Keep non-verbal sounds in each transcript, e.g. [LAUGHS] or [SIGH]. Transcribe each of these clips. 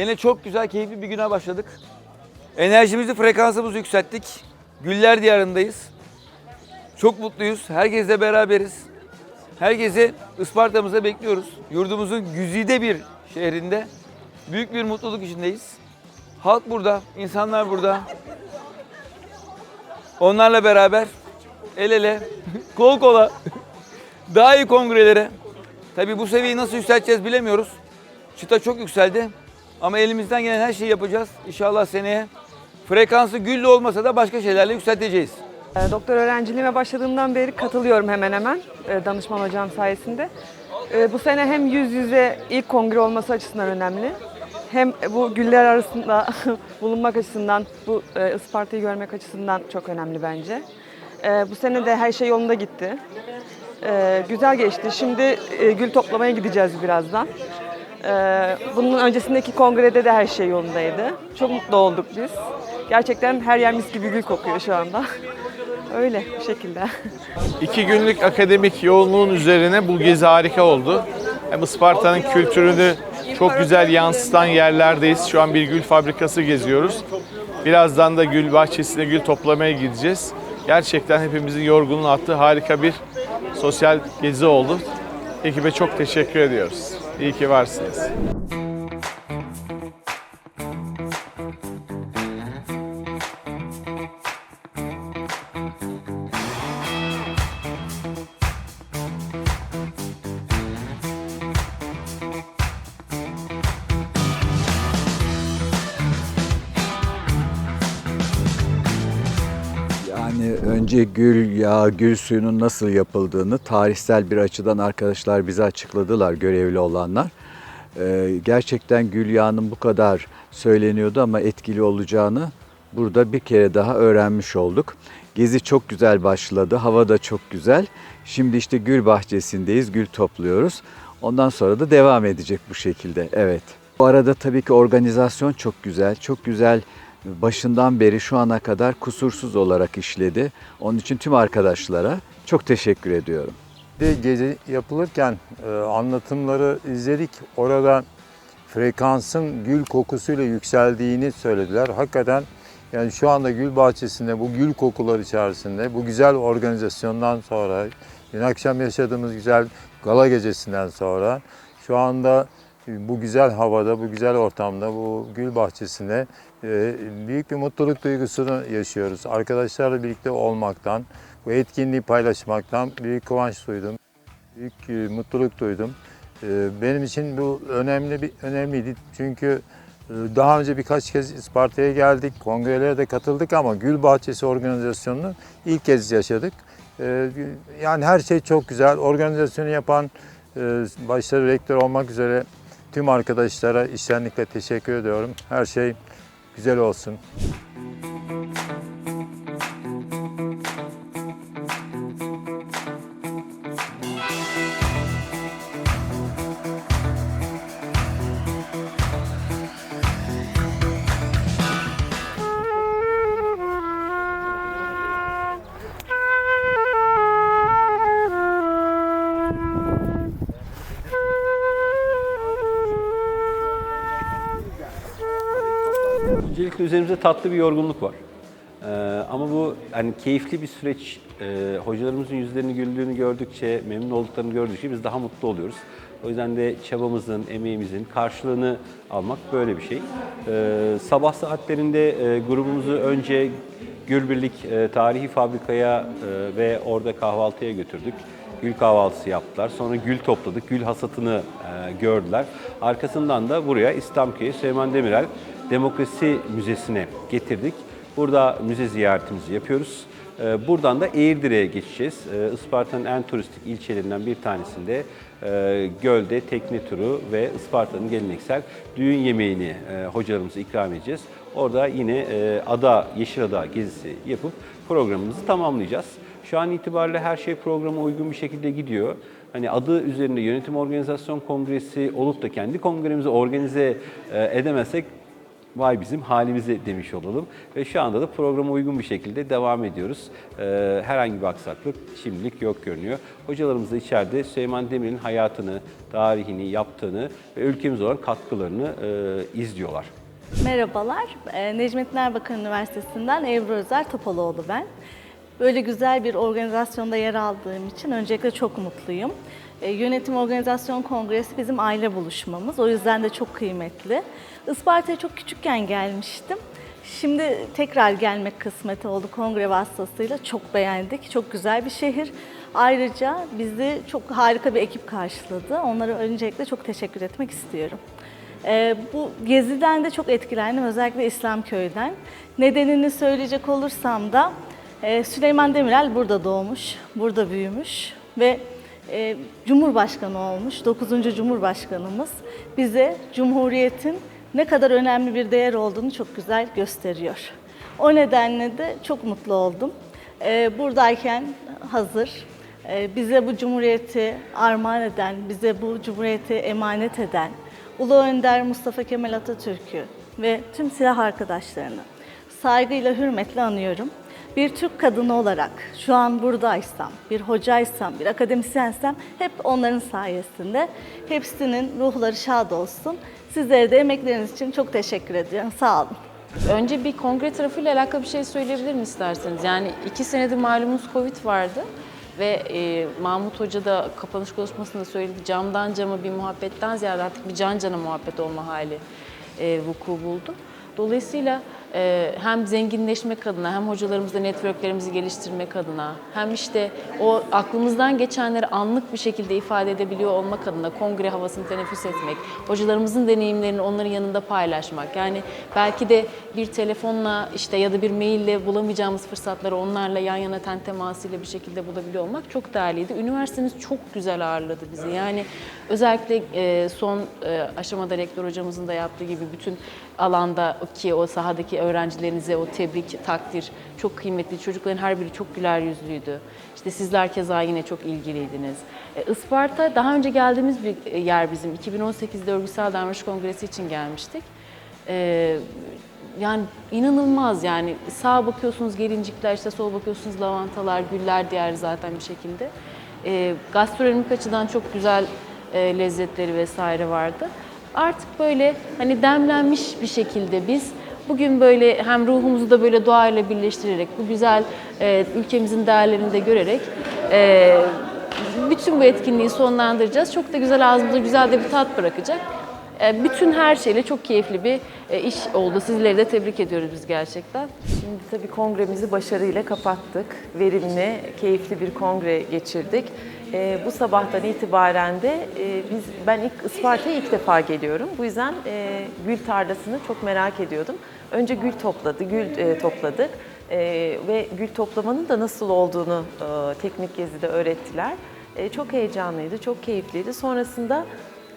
Yine çok güzel, keyifli bir güne başladık. Enerjimizi, frekansımızı yükselttik. Güller diyarındayız. Çok mutluyuz. Herkesle beraberiz. Herkese Isparta'mıza bekliyoruz. Yurdumuzun güzide bir şehrinde büyük bir mutluluk içindeyiz. Halk burada, insanlar burada. Onlarla beraber el ele, [LAUGHS] kol kola daha iyi kongrelere. Tabii bu seviyeyi nasıl yükselteceğiz bilemiyoruz. Çıta çok yükseldi. Ama elimizden gelen her şeyi yapacağız. İnşallah seneye frekansı gülle olmasa da başka şeylerle yükselteceğiz. E, Doktor öğrenciliğime başladığımdan beri katılıyorum hemen hemen e, danışman hocam sayesinde. E, Bu sene hem yüz yüze ilk kongre olması açısından önemli. Hem bu güller arasında [LAUGHS] bulunmak açısından, bu e, Isparta'yı görmek açısından çok önemli bence. E, Bu sene de her şey yolunda gitti. E, Güzel geçti. Şimdi e, gül toplamaya gideceğiz birazdan. E, Bunun öncesindeki kongrede de her şey yolundaydı. Çok mutlu olduk biz. Gerçekten her yer mis gibi gül kokuyor şu anda. [LAUGHS] Öyle bu şekilde. İki günlük akademik yoğunluğun üzerine bu gezi harika oldu. Hem Isparta'nın kültürünü çok güzel yansıtan yerlerdeyiz. Şu an bir gül fabrikası geziyoruz. Birazdan da gül bahçesine gül toplamaya gideceğiz. Gerçekten hepimizin yorgunluğunu attığı harika bir sosyal gezi oldu. Ekibe çok teşekkür ediyoruz. İyi ki varsınız. Önce gül yağı, gül suyunun nasıl yapıldığını tarihsel bir açıdan arkadaşlar bize açıkladılar görevli olanlar. Ee, gerçekten gül yağının bu kadar söyleniyordu ama etkili olacağını burada bir kere daha öğrenmiş olduk. Gezi çok güzel başladı, hava da çok güzel. Şimdi işte gül bahçesindeyiz, gül topluyoruz. Ondan sonra da devam edecek bu şekilde, evet. Bu arada tabii ki organizasyon çok güzel, çok güzel başından beri şu ana kadar kusursuz olarak işledi. Onun için tüm arkadaşlara çok teşekkür ediyorum. gezi yapılırken e, anlatımları izledik. Orada frekansın gül kokusuyla yükseldiğini söylediler. Hakikaten yani şu anda gül bahçesinde bu gül kokular içerisinde bu güzel organizasyondan sonra dün akşam yaşadığımız güzel gala gecesinden sonra şu anda bu güzel havada, bu güzel ortamda, bu gül bahçesinde e, büyük bir mutluluk duygusunu yaşıyoruz. Arkadaşlarla birlikte olmaktan, bu etkinliği paylaşmaktan büyük kıvanç duydum. Büyük e, mutluluk duydum. E, Benim için bu önemli bir önemliydi. Çünkü e, daha önce birkaç kez Isparta'ya geldik, kongrelere de katıldık ama Gül Bahçesi organizasyonunu ilk kez yaşadık. E, Yani her şey çok güzel. Organizasyonu yapan e, rektör olmak üzere tüm arkadaşlara içtenlikle teşekkür ediyorum. Her şey güzel olsun. Öncelikle üzerimizde tatlı bir yorgunluk var. Ee, ama bu hani keyifli bir süreç. Ee, hocalarımızın yüzlerini güldüğünü gördükçe, memnun olduklarını gördükçe biz daha mutlu oluyoruz. O yüzden de çabamızın, emeğimizin karşılığını almak böyle bir şey. Ee, sabah saatlerinde e, grubumuzu önce Gürbirlik e, Tarihi Fabrika'ya e, ve orada kahvaltıya götürdük. Gül kahvaltısı yaptılar. Sonra gül topladık. Gül hasatını e, gördüler. Arkasından da buraya İslamköy'e Süleyman Demirel Demokrasi Müzesi'ne getirdik. Burada müze ziyaretimizi yapıyoruz. E, buradan da Eğirdir'e geçeceğiz. E, Isparta'nın en turistik ilçelerinden bir tanesinde e, gölde tekne turu ve Isparta'nın geleneksel düğün yemeğini e, hocalarımıza ikram edeceğiz. Orada yine e, ada, Yeşilada gezisi yapıp programımızı tamamlayacağız. Şu an itibariyle her şey programa uygun bir şekilde gidiyor. Hani adı üzerinde yönetim organizasyon kongresi olup da kendi kongremizi organize edemezsek vay bizim halimize demiş olalım. Ve şu anda da programa uygun bir şekilde devam ediyoruz. Ee, herhangi bir aksaklık şimdilik yok görünüyor. Hocalarımız da içeride Süleyman Demir'in hayatını, tarihini, yaptığını ve ülkemize olan katkılarını e, izliyorlar. Merhabalar, Ee, Necmettin Erbakan Üniversitesi'nden Ebru Özer Topaloğlu ben. Böyle güzel bir organizasyonda yer aldığım için öncelikle çok mutluyum. Ee, Yönetim Organizasyon Kongresi bizim aile buluşmamız, o yüzden de çok kıymetli. Isparta'ya çok küçükken gelmiştim. Şimdi tekrar gelmek kısmet oldu kongre vasıtasıyla. Çok beğendik, çok güzel bir şehir. Ayrıca bizi çok harika bir ekip karşıladı. Onlara öncelikle çok teşekkür etmek istiyorum. Ee, bu geziden de çok etkilendim, özellikle İslamköy'den. Nedenini söyleyecek olursam da e, Süleyman Demirel burada doğmuş, burada büyümüş ve e, Cumhurbaşkanı olmuş, 9. Cumhurbaşkanımız bize Cumhuriyet'in ne kadar önemli bir değer olduğunu çok güzel gösteriyor. O nedenle de çok mutlu oldum. Ee, buradayken hazır, e, bize bu Cumhuriyeti armağan eden, bize bu Cumhuriyeti emanet eden, Ulu Önder Mustafa Kemal Atatürk'ü ve tüm silah arkadaşlarını saygıyla, hürmetle anıyorum. Bir Türk kadını olarak şu an buradaysam, bir hocaysam, bir akademisyensem hep onların sayesinde. Hepsinin ruhları şad olsun. Sizlere de emekleriniz için çok teşekkür ediyorum. Sağ olun. Önce bir kongre tarafıyla alakalı bir şey söyleyebilir mi isterseniz? Yani iki senedir malumunuz Covid vardı ve e, Mahmut Hoca da kapanış konuşmasında söyledi. Camdan cama bir muhabbetten ziyade artık bir can cana muhabbet olma hali e, vuku buldu. Dolayısıyla hem zenginleşmek adına hem hocalarımızla networklerimizi geliştirmek adına hem işte o aklımızdan geçenleri anlık bir şekilde ifade edebiliyor olmak adına kongre havasını teneffüs etmek, hocalarımızın deneyimlerini onların yanında paylaşmak. Yani belki de bir telefonla işte ya da bir maille bulamayacağımız fırsatları onlarla yan yana ten temasıyla bir şekilde bulabiliyor olmak çok değerliydi. Üniversitemiz çok güzel ağırladı bizi. Yani özellikle e, son e, aşamada rektör hocamızın da yaptığı gibi bütün alanda ki o sahadaki öğrencilerinize o tebrik, takdir çok kıymetli. Çocukların her biri çok güler yüzlüydü. İşte sizler keza yine çok ilgiliydiniz. E, Isparta daha önce geldiğimiz bir yer bizim. 2018'de Örgütsel Davranış Kongresi için gelmiştik. E, yani inanılmaz yani sağa bakıyorsunuz gelincikler işte sola bakıyorsunuz lavantalar, güller diğer zaten bir şekilde. E, gastronomik açıdan çok güzel e, lezzetleri vesaire vardı. Artık böyle hani demlenmiş bir şekilde biz bugün böyle hem ruhumuzu da böyle doğayla birleştirerek bu güzel e, ülkemizin değerlerini de görerek e, bütün bu etkinliği sonlandıracağız. Çok da güzel ağzımıza güzel de bir tat bırakacak. E, bütün her şeyle çok keyifli bir e, iş oldu. Sizleri de tebrik ediyoruz biz gerçekten. Şimdi tabii kongremizi başarıyla kapattık. Verimli, keyifli bir kongre geçirdik. Ee, bu sabahtan itibaren de e, biz ben ilk Isparta'ya ilk defa geliyorum. Bu yüzden e, gül tarlasını çok merak ediyordum. Önce gül topladı, gül e, topladık E, ve gül toplamanın da nasıl olduğunu e, teknik gezide öğrettiler. E, çok heyecanlıydı, çok keyifliydi. Sonrasında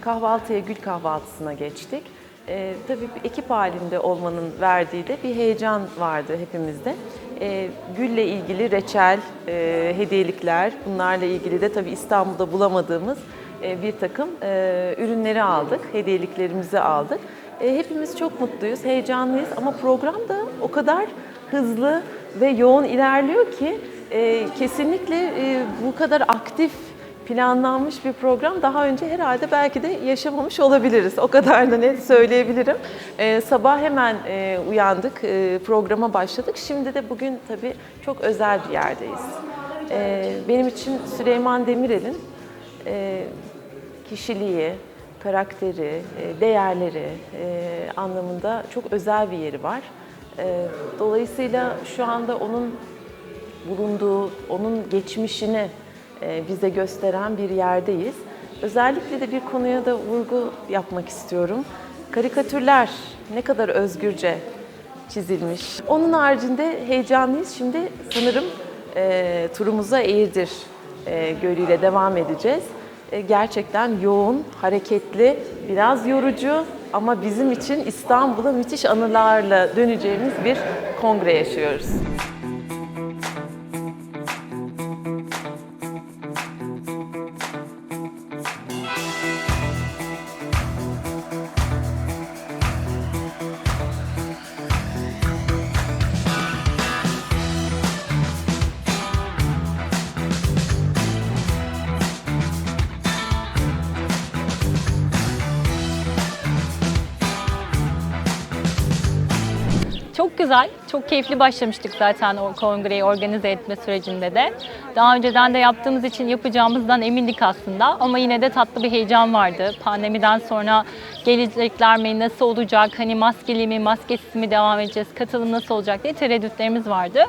kahvaltıya, gül kahvaltısına geçtik. Ee, tabii bir ekip halinde olmanın verdiği de bir heyecan vardı hepimizde. Ee, gülle ilgili reçel, e, hediyelikler, bunlarla ilgili de tabii İstanbul'da bulamadığımız e, bir takım e, ürünleri aldık, hediyeliklerimizi aldık. E, hepimiz çok mutluyuz, heyecanlıyız ama program da o kadar hızlı ve yoğun ilerliyor ki e, kesinlikle e, bu kadar aktif planlanmış bir program daha önce herhalde belki de yaşamamış olabiliriz. O kadar da net söyleyebilirim. Ee, sabah hemen e, uyandık, e, programa başladık. Şimdi de bugün tabii çok özel bir yerdeyiz. Ee, benim için Süleyman Demirel'in e, kişiliği, karakteri, e, değerleri e, anlamında çok özel bir yeri var. E, dolayısıyla şu anda onun bulunduğu, onun geçmişini bize gösteren bir yerdeyiz. Özellikle de bir konuya da vurgu yapmak istiyorum. Karikatürler ne kadar özgürce çizilmiş. Onun haricinde heyecanlıyız. Şimdi sanırım e, turumuza Eğirdir e, Gölü'yle devam edeceğiz. E, gerçekten yoğun, hareketli, biraz yorucu ama bizim için İstanbul'a müthiş anılarla döneceğimiz bir kongre yaşıyoruz. Güzel, çok keyifli başlamıştık zaten o kongreyi organize etme sürecinde de. Daha önceden de yaptığımız için yapacağımızdan emindik aslında ama yine de tatlı bir heyecan vardı. Pandemiden sonra gelecekler mi, nasıl olacak, hani maskeli mi, maskesiz mi devam edeceğiz, katılım nasıl olacak diye tereddütlerimiz vardı.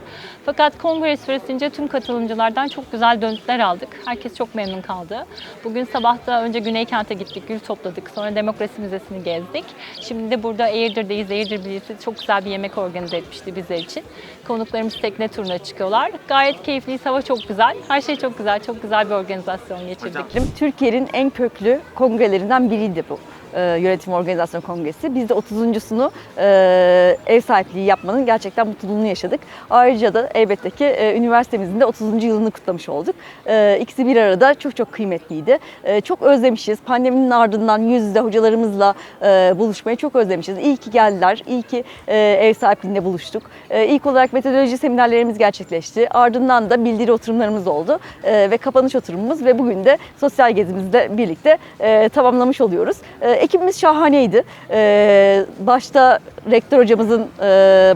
Fakat kongre süresince tüm katılımcılardan çok güzel dönütler aldık. Herkes çok memnun kaldı. Bugün sabah da önce Güneykent'e gittik, gül topladık. Sonra Demokrasi Müzesi'ni gezdik. Şimdi de burada Eğirdir'deyiz. Eğirdir Belediyesi çok güzel bir yemek organize etmişti bizler için. Konuklarımız tekne turuna çıkıyorlar. Gayet keyifliyiz, hava çok güzel. Her şey çok güzel, çok güzel bir organizasyon geçirdik. Türkiye'nin en köklü kongrelerinden biriydi bu e, yönetim organizasyon kongresi. Biz de 30.sunu e, ev sahipliği yapmanın gerçekten mutluluğunu yaşadık. Ayrıca da elbette ki e, üniversitemizin de 30. yılını kutlamış olduk. E, ikisi bir arada çok çok kıymetliydi. E, çok özlemişiz. Pandeminin ardından yüz yüze hocalarımızla buluşmayı çok özlemişiz. İyi ki geldiler. İyi ki ev sahipliğinde buluştuk. E, ilk olarak metodoloji seminerlerimiz gerçekleşti. Ardından da bildiri oturumlarımız oldu. Ve kapanış oturumumuz ve bugün de sosyal gezimizle birlikte tamamlamış oluyoruz. Ekibimiz şahaneydi. E, başta rektör hocamızın e,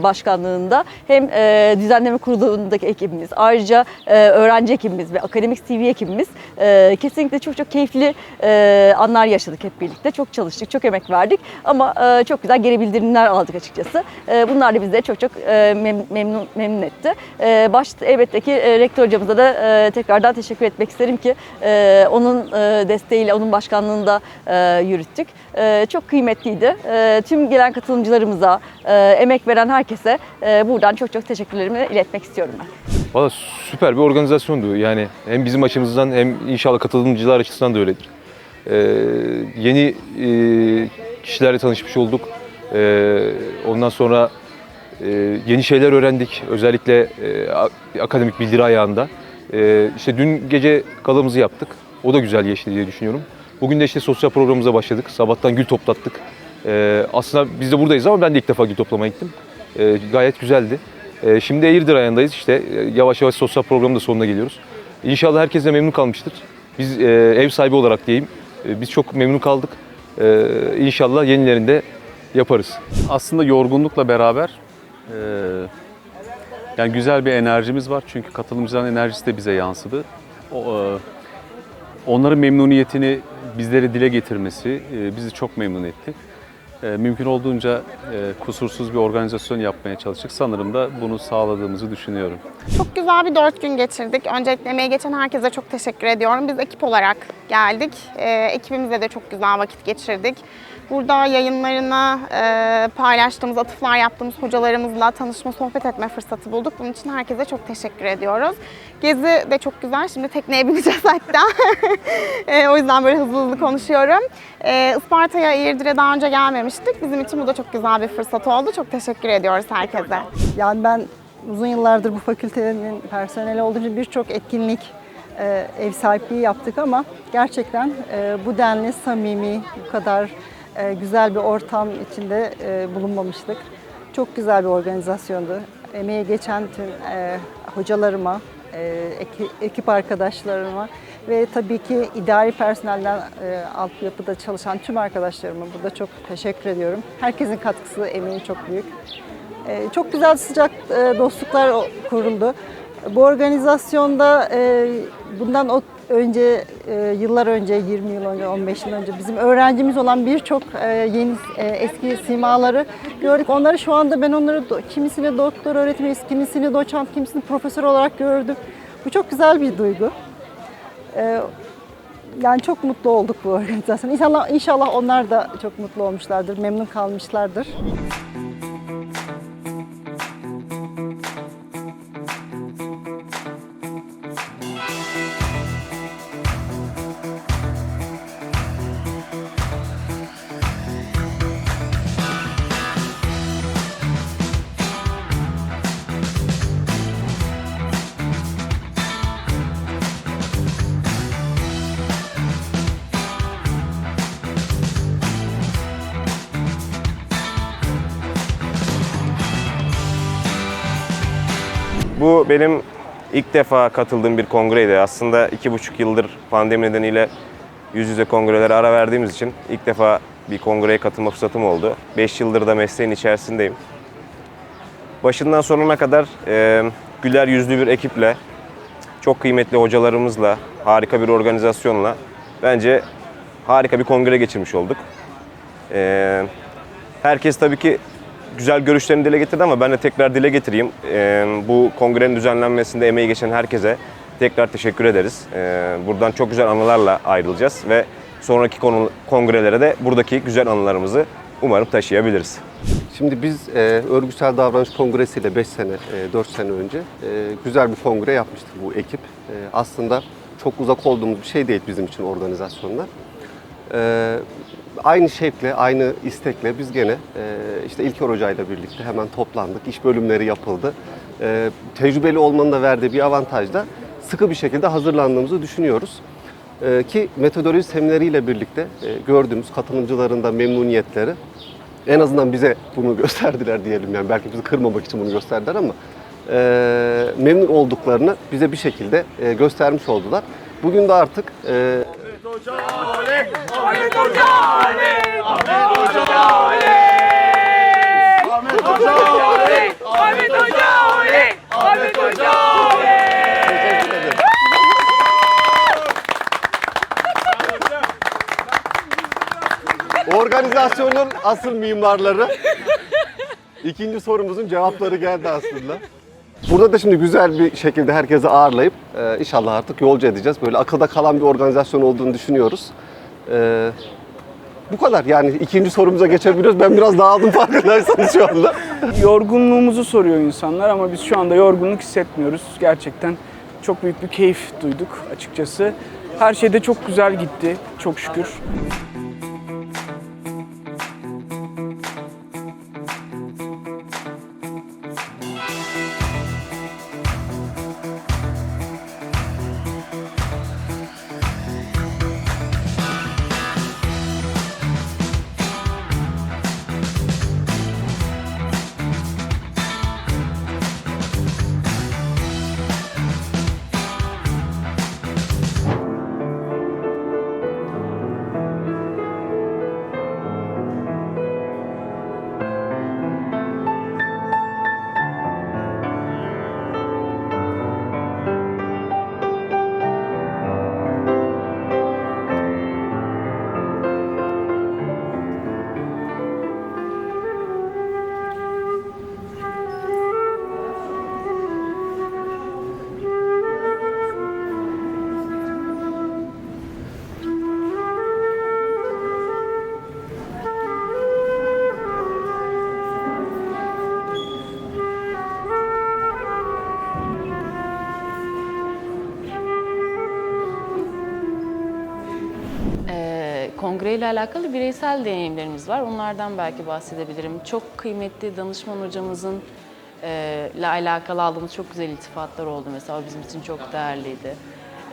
başkanlığında hem e, düzenleme kurulundaki ekibimiz, ayrıca e, öğrenci ekibimiz ve akademik TV ekibimiz e, kesinlikle çok çok keyifli e, anlar yaşadık hep birlikte. Çok çalıştık, çok emek verdik ama e, çok güzel geri bildirimler aldık açıkçası. E, bunlar da bizi çok çok e, mem- memnun memnun etti. E, başta elbette ki e, rektör hocamıza da e, tekrardan teşekkür etmek isterim ki e, onun e, desteğiyle, onun başkanlığında e, yürüttük. E, çok kıymetliydi. E, tüm gelen katılımcılarımıza, e, emek veren herkese e, buradan çok çok teşekkürlerimi iletmek istiyorum ben. Valla süper bir organizasyondu. Yani hem bizim açımızdan hem inşallah katılımcılar açısından da öyledir. Ee, yeni e, kişilerle tanışmış olduk. Ee, ondan sonra e, yeni şeyler öğrendik. Özellikle e, akademik bildiri ayağında. Ee, işte dün gece galamızı yaptık. O da güzel geçti diye düşünüyorum. Bugün de işte sosyal programımıza başladık. Sabahtan gül toplattık. Ee, aslında biz de buradayız ama ben de ilk defa gül toplamaya gittim. Ee, gayet güzeldi. Ee, şimdi Eğirdir ayağındayız işte. Ee, Yavaş yavaş sosyal programın da sonuna geliyoruz. İnşallah herkes de memnun kalmıştır. Biz e, ev sahibi olarak diyeyim. e, biz çok memnun kaldık. Ee, inşallah yenilerinde yaparız. Aslında yorgunlukla beraber e, yani güzel bir enerjimiz var. Çünkü katılımcıların enerjisi de bize yansıdı. O, e, onların memnuniyetini bizlere dile getirmesi e, bizi çok memnun etti. E, mümkün olduğunca e, kusursuz bir organizasyon yapmaya çalıştık. Sanırım da bunu sağladığımızı düşünüyorum. Çok güzel bir dört gün geçirdik. Öncelikle emeği geçen herkese çok teşekkür ediyorum. Biz ekip olarak geldik. Ee, ekibimizle de çok güzel vakit geçirdik. Burada yayınlarına e, paylaştığımız, atıflar yaptığımız hocalarımızla tanışma, sohbet etme fırsatı bulduk. Bunun için herkese çok teşekkür ediyoruz. Gezi de çok güzel. Şimdi tekneye [LAUGHS] bineceğiz hatta. E, o yüzden böyle hızlı hızlı konuşuyorum. E, Isparta'ya, Eğirdir'e daha önce gelmemiştik. Bizim için bu da çok güzel bir fırsat oldu. Çok teşekkür ediyoruz herkese. Yani ben uzun yıllardır bu fakültenin personeli olduğu için birçok etkinlik, e, ev sahipliği yaptık ama gerçekten e, bu denli samimi, bu kadar e, güzel bir ortam içinde e, bulunmamıştık. Çok güzel bir organizasyondu. Emeği geçen tüm e, hocalarıma, eki- ekip arkadaşlarıma ve tabii ki idari personelden e, altyapıda çalışan tüm arkadaşlarıma burada çok teşekkür ediyorum. Herkesin katkısı, emeği çok büyük. Çok güzel sıcak dostluklar kuruldu. Bu organizasyonda e, bundan önce, e, yıllar önce, 20 yıl önce, 15 yıl önce bizim öğrencimiz olan birçok e, yeni e, eski simaları gördük. Onları şu anda ben onları kimisini doktor öğretim üyesi, kimisini doçent, kimisini profesör olarak gördüm. Bu çok güzel bir duygu. Yani çok mutlu olduk bu [LAUGHS] organizasyon. İnşallah, inşallah onlar da çok mutlu olmuşlardır, memnun kalmışlardır. Bu benim ilk defa katıldığım bir kongreydi. Aslında iki buçuk yıldır pandemi nedeniyle yüz yüze kongrelere ara verdiğimiz için ilk defa bir kongreye katılma fırsatım oldu. Beş yıldır da mesleğin içerisindeyim. başından sonuna kadar e, güler yüzlü bir ekiple, çok kıymetli hocalarımızla, harika bir organizasyonla bence harika bir kongre geçirmiş olduk. E, herkes tabii ki güzel görüşlerini dile getirdi ama ben de tekrar dile getireyim. E, bu kongrenin düzenlenmesinde emeği geçen herkese tekrar teşekkür ederiz. E, buradan çok güzel anılarla ayrılacağız ve sonraki konu, kongrelere de buradaki güzel anılarımızı umarım taşıyabiliriz. Şimdi biz e, örgütsel davranış kongresiyle 5 sene, e, 4 sene önce e, güzel bir kongre yapmıştık bu ekip. E, aslında çok uzak olduğumuz bir şey değil bizim için organizasyonlar. E, aynı şevkle, aynı istekle biz gene e, işte İlker Hoca birlikte hemen toplandık. İş bölümleri yapıldı. E, tecrübeli olmanın da verdiği bir avantaj da sıkı bir şekilde hazırlandığımızı düşünüyoruz. E, ki metodoloji semineriyle birlikte e, gördüğümüz katılımcıların da memnuniyetleri en azından bize bunu [LAUGHS] gösterdiler diyelim yani belki bizi kırmamak için bunu gösterdiler ama e, memnun olduklarını bize bir şekilde e, göstermiş oldular. Bugün de artık e, Ahmet Hoca oley! Ahmet Hoca oley! Ahmet Hoca oley! Ahmet Hoca oley! Ahmet Hoca oley! organizasyonun asıl mimarları ikinci sorumuzun cevapları geldi aslında. Burada da şimdi güzel bir şekilde herkesi ağırlayıp e, inşallah artık yolcu edeceğiz. Böyle akılda kalan bir organizasyon olduğunu düşünüyoruz. E, bu kadar yani ikinci sorumuza geçebiliyoruz. Ben biraz dağıldım [LAUGHS] farkındaysanız şu anda. Yorgunluğumuzu soruyor insanlar ama biz şu anda yorgunluk hissetmiyoruz. Gerçekten çok büyük bir keyif duyduk açıkçası. Her şey de çok güzel gitti çok şükür. Kongreyle alakalı bireysel deneyimlerimiz var. Onlardan belki bahsedebilirim. Çok kıymetli danışman hocamızın e, ile alakalı aldığımız çok güzel iltifatlar oldu mesela. Bizim için çok değerliydi.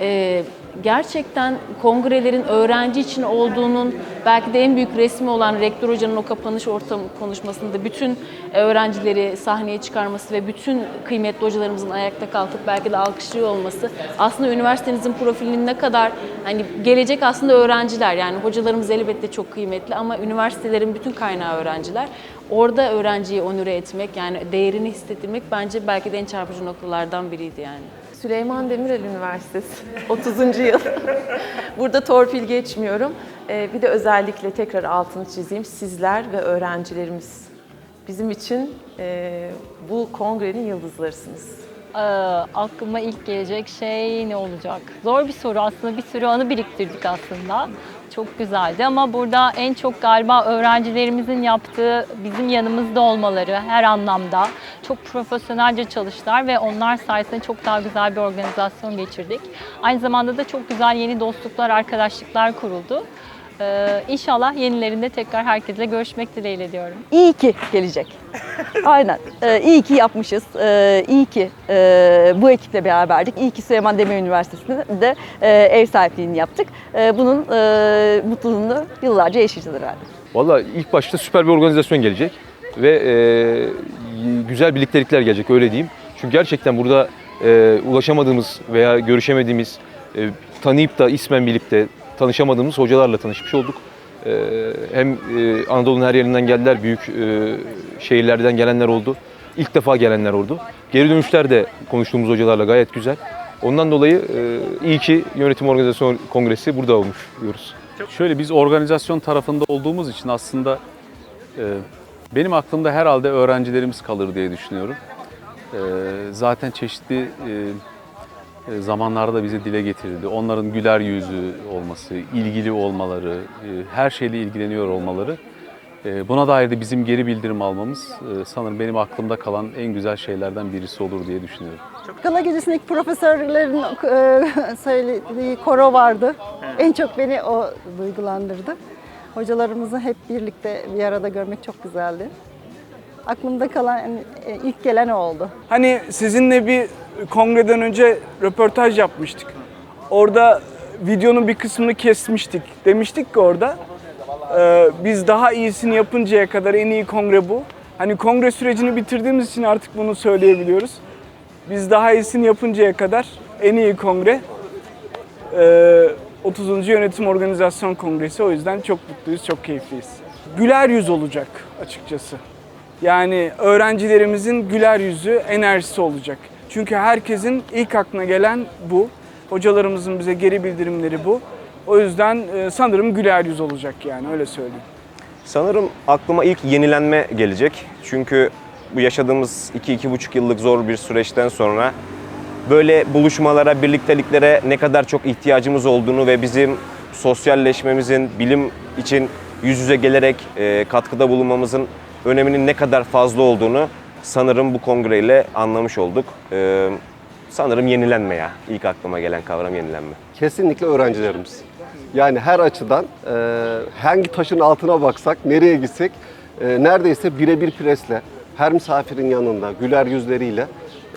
Ee, gerçekten kongrelerin öğrenci için olduğunun belki de en büyük resmi olan rektör hocanın o kapanış ortam konuşmasında bütün e, öğrencileri sahneye çıkarması ve bütün kıymetli hocalarımızın ayakta kalkıp belki de alkışlıyor olması aslında üniversitenizin profilinin ne kadar hani gelecek aslında öğrenciler yani hocalarımız elbette çok kıymetli ama üniversitelerin bütün kaynağı öğrenciler. Orada öğrenciyi onure etmek yani değerini hissettirmek bence belki de en çarpıcı noktalardan biriydi yani. Süleyman Demirel Üniversitesi [LAUGHS] 30. yıl. [LAUGHS] Burada torpil geçmiyorum. Ee, bir de özellikle tekrar altını çizeyim. Sizler ve öğrencilerimiz bizim için e, bu kongrenin yıldızlarısınız. Ee, aklıma ilk gelecek şey ne olacak? Zor bir soru aslında. Bir sürü anı biriktirdik aslında. Çok güzeldi ama burada en çok galiba öğrencilerimizin yaptığı bizim yanımızda olmaları her anlamda çok profesyonelce çalıştılar ve onlar sayesinde çok daha güzel bir organizasyon geçirdik. Aynı zamanda da çok güzel yeni dostluklar, arkadaşlıklar kuruldu. Ee, inşallah yenilerinde tekrar herkesle görüşmek dileğiyle diyorum. İyi ki gelecek. [LAUGHS] Aynen. Ee, iyi ki yapmışız. Ee, iyi ki e, bu ekiple beraberdik. İyi ki Süleyman Demirel Üniversitesi'nde de e, ev sahipliğini yaptık. E, bunun e, mutluluğunu yıllarca yaşayacağız herhalde. Valla ilk başta süper bir organizasyon gelecek ve e, güzel birliktelikler gelecek öyle diyeyim. Çünkü gerçekten burada e, ulaşamadığımız veya görüşemediğimiz, e, tanıyıp da ismen bilip de tanışamadığımız hocalarla tanışmış olduk. E, hem e, Anadolu'nun her yerinden geldiler, büyük e, şehirlerden gelenler oldu. ilk defa gelenler oldu. Geri dönüşler de konuştuğumuz hocalarla gayet güzel. Ondan dolayı e, iyi ki Yönetim Organizasyon Kongresi burada olmuş diyoruz. Şöyle biz organizasyon tarafında olduğumuz için aslında benim aklımda herhalde öğrencilerimiz kalır diye düşünüyorum. Zaten çeşitli zamanlarda bize dile getirildi. Onların güler yüzü olması, ilgili olmaları, e, her şeyle ilgileniyor olmaları. e, buna dair de bizim geri bildirim almamız e, sanırım benim aklımda kalan en güzel şeylerden birisi olur diye düşünüyorum. Kala Gecesi'ndeki profesörlerin e, söylediği koro vardı. En çok beni o duygulandırdı. Hocalarımızı hep birlikte bir arada görmek çok güzeldi. Aklımda kalan e, ilk gelen o oldu. Hani sizinle bir kongreden önce röportaj yapmıştık. Orada videonun bir kısmını kesmiştik. Demiştik ki orada e, biz daha iyisini yapıncaya kadar en iyi kongre bu. Hani kongre sürecini bitirdiğimiz için artık bunu söyleyebiliyoruz. Biz daha iyisini yapıncaya kadar en iyi kongre e, 30. Yönetim Organizasyon Kongresi. O yüzden çok mutluyuz, çok keyifliyiz. Güler yüz olacak açıkçası. Yani öğrencilerimizin güler yüzü, enerjisi olacak. Çünkü herkesin ilk aklına gelen bu. Hocalarımızın bize geri bildirimleri bu. O yüzden e, sanırım güler yüz olacak yani öyle söyleyeyim. Sanırım aklıma ilk yenilenme gelecek. Çünkü bu yaşadığımız 2-2,5 yıllık zor bir süreçten sonra böyle buluşmalara, birlikteliklere ne kadar çok ihtiyacımız olduğunu ve bizim sosyalleşmemizin, bilim için yüz yüze gelerek e, katkıda bulunmamızın öneminin ne kadar fazla olduğunu sanırım bu kongreyle anlamış olduk. E, sanırım yenilenme ya. İlk aklıma gelen kavram yenilenme. Kesinlikle öğrencilerimiz. Yani her açıdan e, hangi taşın altına baksak, nereye gitsek e, neredeyse birebir presle, her misafirin yanında, güler yüzleriyle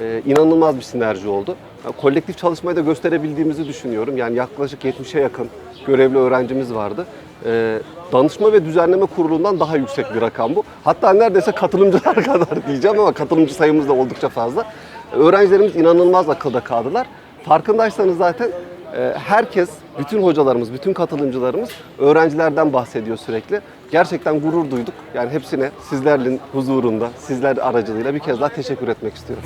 e, inanılmaz bir sinerji oldu. Yani kolektif çalışmayı da gösterebildiğimizi düşünüyorum. Yani yaklaşık 70'e yakın görevli öğrencimiz vardı. E, danışma ve düzenleme kurulundan daha yüksek bir rakam bu. Hatta neredeyse katılımcılar [LAUGHS] kadar diyeceğim ama katılımcı sayımız da oldukça fazla. Öğrencilerimiz inanılmaz akılda kaldılar. Farkındaysanız zaten e, herkes, bütün hocalarımız, bütün katılımcılarımız öğrencilerden bahsediyor sürekli. Gerçekten gurur duyduk. Yani hepsine sizlerin huzurunda, sizler aracılığıyla bir kez daha teşekkür etmek istiyorum.